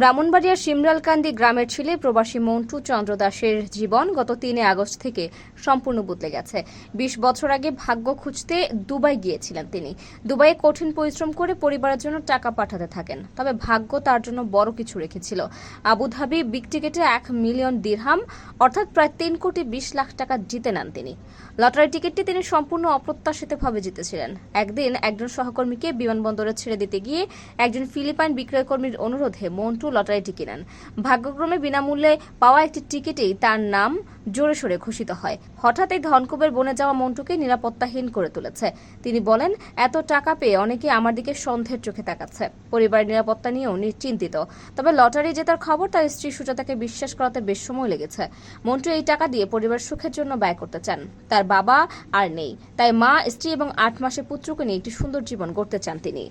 ব্রাহ্মণবাড়িয়ার শিমরালকান্দি গ্রামের ছেলে প্রবাসী মন্টু চন্দ্র দাসের জীবন গত তিনে আগস্ট থেকে সম্পূর্ণ বদলে গেছে। বিশ বছর আগে ভাগ্য খুঁজতে দুবাই গিয়েছিলেন তিনি। দুবাইয়ে কঠিন পরিশ্রম করে পরিবারের জন্য টাকা পাঠাতে থাকেন। তবে ভাগ্য তার জন্য বড় কিছু রেখেছিল। আবুধাবি বিগ টিকেটে এক মিলিয়ন দিরহাম অর্থাৎ প্রায় তিন কোটি বিশ লাখ টাকা জিতে নেন তিনি। লটারি টিকিটটি তিনি সম্পূর্ণ অপ্রত্যাশিতভাবে জিতেছিলেন। একদিন একজন সহকর্মীকে বিমানবন্দরে ছেড়ে দিতে গিয়ে একজন ফিলিপাইন বিক্রয়কর্মীর অনুরোধে মন্টু লটারিটি কিনেন ভাগ্যক্রমে বিনামূল্যে পাওয়া একটি টিকিটেই তার নাম জোরে সোরে ঘোষিত হয়। হঠাৎ এই ধনকুবের বনে যাওয়া মন্টুকে নিরাপত্তাহীন করে তুলেছে। তিনি বলেন, এত টাকা পেয়ে অনেকে আমার দিকে সন্দেহের চোখে তাকাচ্ছে। পরিবারের নিরাপত্তা নিয়েও চিন্তিত তবে লটারি জেতার খবর তার স্ত্রী সুজাতাকে বিশ্বাস করাতে বেশ সময় লেগেছে। মন্টু এই টাকা দিয়ে পরিবার সুখের জন্য ব্যয় করতে চান। তার বাবা আর নেই। তাই মা, স্ত্রী এবং আট মাসের পুত্রকে নিয়ে একটি সুন্দর জীবন গড়তে চান তিনি।